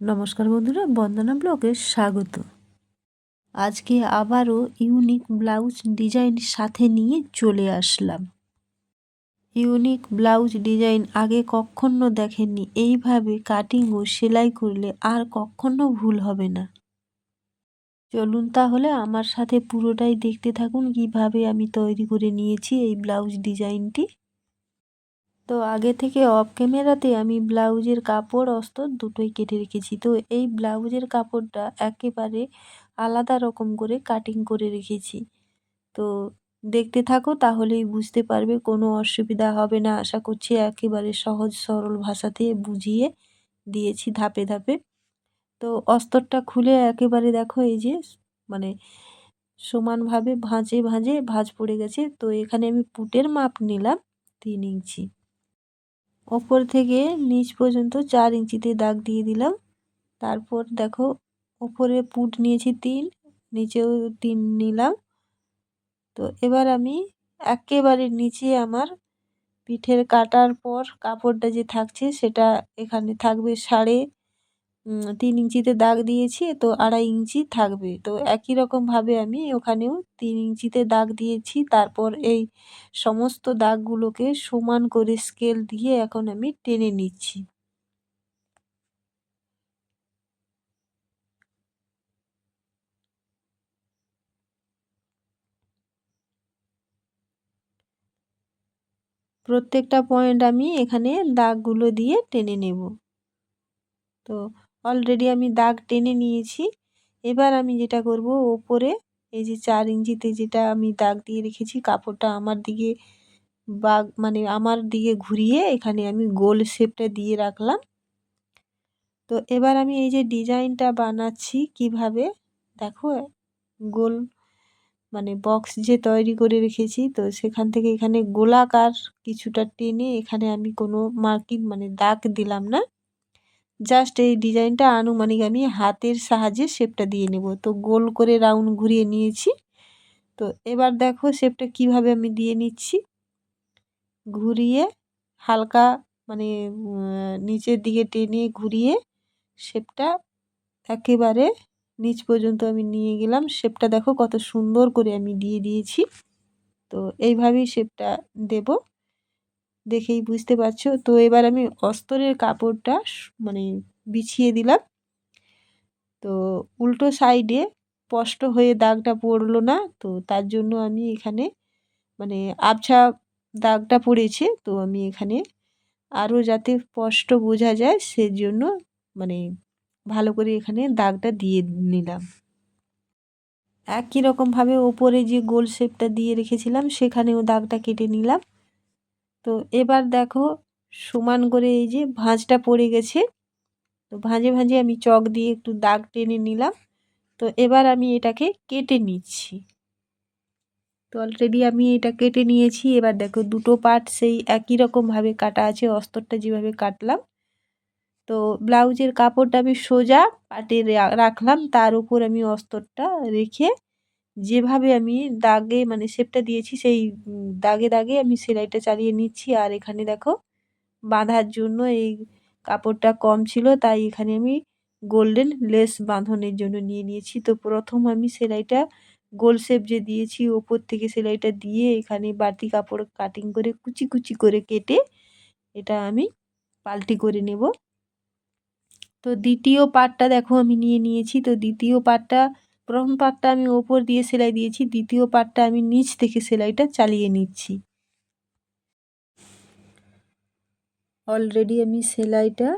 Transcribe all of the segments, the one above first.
নমস্কার বন্ধুরা, বন্দনা ব্লগে স্বাগত। আজকে আবারও ইউনিক ব্লাউজ ডিজাইন সাথে নিয়ে চলে আসলাম। ইউনিক ব্লাউজ ডিজাইন আগে কখনো দেখেননি, এইভাবে কাটিং ও সেলাই করলে আর কখনো ভুল হবে না। চলুন তাহলে আমার সাথে পুরোটাই দেখতে থাকুন, কীভাবে আমি তৈরি করে নিয়েছি এই ব্লাউজ ডিজাইনটি। তো আগে থেকে অফ ক্যামেরাতে আমি ব্লাউজের কাপড় অস্তর দুটোই কেটে রেখেছি। তো এই ব্লাউজের কাপড়টা একেবারে আলাদা রকম করে কাটিং করে রেখেছি। তো দেখতে থাকো, তাহলেই বুঝতে পারবে, কোনো অসুবিধা হবে না। আশা করছি একেবারে সহজ সরল ভাষাতে বুঝিয়ে দিয়েছি ধাপে ধাপে। তো অস্তরটা খুলে একেবারে দেখো, এই যে মানে সমানভাবে ভাঁজে ভাঁজে ভাঁজ পড়ে গেছে। তো এখানে আমি পুটের মাপ নিলাম তিন ইঞ্চি। ওপর থেকে নিচ পর্যন্ত চার ইঞ্চিতে দাগ দিয়ে দিলাম। তারপর দেখো, ওপরে পুট নিয়েছি তিন, নিচেও তিন নিলাম। তো এবার আমি একেবারে নিচে আমার পিঠের কাটার পর কাপড়টা যে থাকছে সেটা এখানে থাকবে সাড়ে তিন ইঞ্চিতে দাগ দিয়েছি তো আড়াই ইঞ্চি থাকবে। তো একই রকমভাবে আমি ওখানেও তিন ইঞ্চিতে দাগ দিয়েছি তারপর এই সমস্ত দাগগুলোকে সমান করে স্কেল দিয়ে এখন আমি টেনে নিচ্ছি। প্রত্যেকটা পয়েন্ট আমি এখানে দাগগুলো দিয়ে টেনে নেব। তো অলরেডি আমি দাগ টেনে নিয়েছি। এবার আমি যেটা করব, ওপরে এই যে চার ইঞ্চিতে যেটা আমি দাগ দিয়ে রেখেছি, কাপড়টা আমার দিকে বাগ মানে আমার দিকে ঘুরিয়ে এখানে আমি গোল শেপটা দিয়ে রাখলাম। তো এবার আমি এই যে ডিজাইনটা বানাচ্ছি কীভাবে, দেখো, গোল মানে বক্স যে তৈরি করে রেখেছি, তো সেখান থেকে এখানে গোলাকার কিছুটা টেনে এখানে আমি কোনো মার্কিং মানে দাগ দিলাম না। জাস্ট এই ডিজাইনটা আনুমানিক আমি হাতের সাহায্যে শেপটা দিয়ে নেব। তো গোল করে রাউন্ড ঘুরিয়ে নিয়েছি। তো এবার দেখো শেপটা কীভাবে আমি দিয়ে নিচ্ছি। ঘুরিয়ে হালকা মানে নিচের দিকে টেনে ঘুরিয়ে শেপটা একেবারে নিচ পর্যন্ত আমি নিয়ে গেলাম। শেপটা দেখো কত সুন্দর করে আমি দিয়ে দিয়েছি। তো এইভাবেই শেপটা দেব। দেখেই বুঝতে পারছ। তো এবার আমি অস্তরের কাপড়টা মানে বিছিয়ে দিলাম। তো উল্টো সাইডে স্পষ্ট হয়ে দাগটা পড়ল না। তো তার জন্য আমি এখানে মানে আবছা দাগটা পড়েছে। তো আমি এখানে আরও যাতে স্পষ্ট বোঝা যায়, সেজন্য মানে ভালো করে এখানে দাগটা দিয়ে নিলাম। একই রকমভাবে ওপরে যে গোল শেপটা দিয়ে রেখেছিলাম, সেখানেও দাগটা কেটে নিলাম। তো এবার দেখো সমান করে এই যে ভাঁজটা পড়ে গেছে। তো ভাঁজে ভাঁজে আমি চক দিয়ে একটু দাগ টেনে নিলাম। তো এবার আমি এটাকে কেটে নিচ্ছি। তো অলরেডি আমি এটা কেটে নিয়েছি। এবার দেখো দুটো পার্ট সেই একই রকমভাবে কাটা আছে, অস্তরটা যেভাবে কাটলাম। তো ব্লাউজের কাপড়টা আমি সোজা পাটে রাখলাম। তার উপর আমি অস্তরটা রেখে যেভাবে আমি দাগে মানে শেপটা দিয়েছি, সেই দাগে দাগে আমি সেলাইটা চালিয়ে নিচ্ছি। আর এখানে দেখো, বাঁধার জন্য এই কাপড়টা কম ছিল, তাই এখানে আমি গোল্ডেন লেস বাঁধনের জন্য নিয়ে নিয়েছি। তো প্রথম আমি সেলাইটা গোল শেপ যে দিয়েছি, ওপর থেকে সেলাইটা দিয়ে এখানে বাড়তি কাপড় কাটিং করে কুচি কুচি করে কেটে এটা আমি পাল্টি করে নেব। তো দ্বিতীয় পার্টটা দেখো আমি নিয়ে নিয়েছি। তো দ্বিতীয় পার্টটা প্রথম পার্টটা আমি ওপর দিয়ে সেলাই দিয়েছি, দ্বিতীয় পার্টটা আমি নিচ থেকে সেলাইটা চালিয়ে নিচ্ছি। অলরেডি আমি সেলাইটা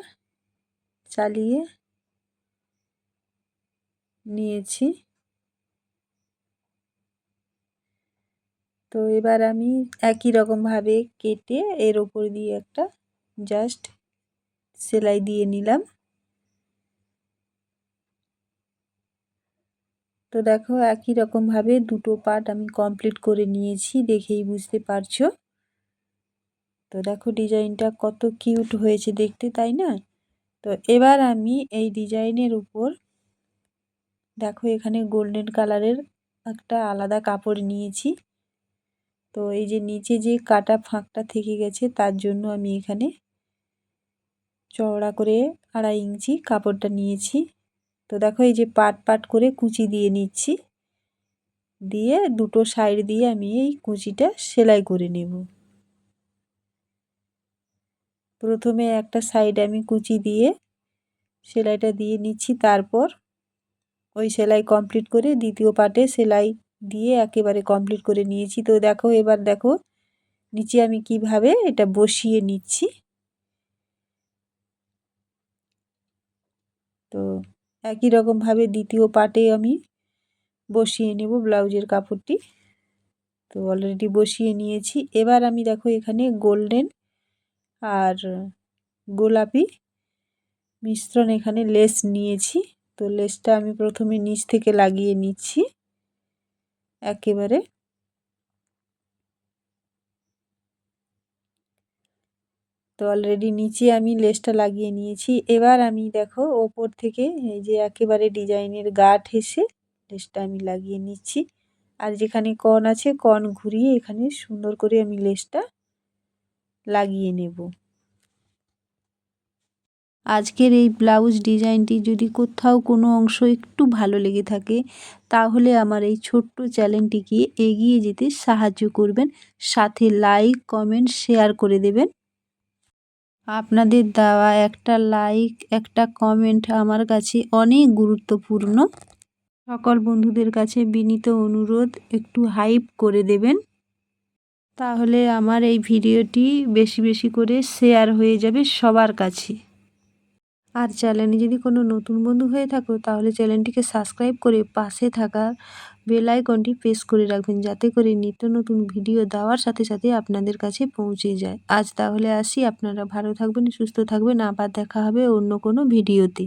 চালিয়ে নিয়েছি। তো এবার আমি একই রকমভাবে কেটে এর ওপর দিয়ে একটা জাস্ট সেলাই দিয়ে নিলাম। তো দেখো একই রকমভাবে দুটো পার্ট আমি কমপ্লিট করে নিয়েছি, দেখেই বুঝতে পারছ। তো দেখো ডিজাইনটা কত কিউট হয়েছে দেখতে, তাই না? তো এবার আমি এই ডিজাইনের উপর দেখো এখানে গোল্ডেন কালারের একটা আলাদা কাপড় নিয়েছি। তো এই যে নিচে যে কাটা ফাঁকটা থেকে গেছে, তার জন্য আমি এখানে চওড়া করে আড়াই ইঞ্চি কাপড়টা নিয়েছি। তো দেখো এই যে পাট পাট করে কুচি দিয়ে নিচ্ছি। দিয়ে দুটো সাইড দিয়ে আমি এই কুচিটা সেলাই করে নেব। প্রথমে একটা সাইড আমি কুচি দিয়ে সেলাইটা দিয়ে নিচ্ছি। তারপর ওই সেলাই কমপ্লিট করে দ্বিতীয় পাটে সেলাই দিয়ে একেবারে কমপ্লিট করে নিয়েছি। তো দেখো, এবার দেখো নিচে আমি কীভাবে এটা বসিয়ে নিচ্ছি। তো একই রকমভাবে দ্বিতীয় পাটে আমি বসিয়ে নেব ব্লাউজের কাপড়টি। তো অলরেডি বসিয়ে নিয়েছি। এবার আমি দেখো এখানে গোল্ডেন আর গোলাপি মিশ্রণ এখানে লেস নিয়েছি। তো লেসটা আমি প্রথমে নিচ থেকে লাগিয়ে নিচ্ছি। একেবারে তো অলরেডি নিচে আমি লেসটা লাগিয়ে নিয়েছি। এবার আমি দেখো ওপর থেকে এই যে একেবারে ডিজাইনের গা ঠেসে লেসটা আমি লাগিয়ে নিচ্ছি। আর যেখানে কন আছে কন ঘুরিয়ে এখানে সুন্দর করে আমি লেসটা লাগিয়ে নেব। আজকের এই ব্লাউজ ডিজাইনটি যদি কোথাও কোনো অংশ একটু ভালো লেগে থাকে, তাহলে আমার এই ছোট্ট চ্যানেলটিকে এগিয়ে যেতে সাহায্য করবেন। সাথে লাইক কমেন্ট শেয়ার করে দেবেন। আপনাদের দেওয়া একটা লাইক একটা কমেন্ট আমার কাছে অনেক গুরুত্বপূর্ণ। সকল বন্ধুদের কাছে বিনীত অনুরোধ, একটু হাইপ করে দেবেন। তাহলে আমার এই ভিডিওটি বেশি বেশি করে শেয়ার হয়ে যাবে সবার কাছে। আর চ্যানেলে যদি কোনো নতুন বন্ধু হয়ে থাকো, তাহলে চ্যানেলটিকে সাবস্ক্রাইব করে পাশে থাকা বেল আইকনটি প্রেস করে রাখবেন, যাতে করে নিত্য নতুন ভিডিও দেওয়ার সাথে সাথে আপনাদের কাছে পৌঁছে যায়। আজ তাহলে আসি, আপনারা ভালো থাকবেন, সুস্থ থাকবেন, আবার দেখা হবে অন্য কোনো ভিডিওতে।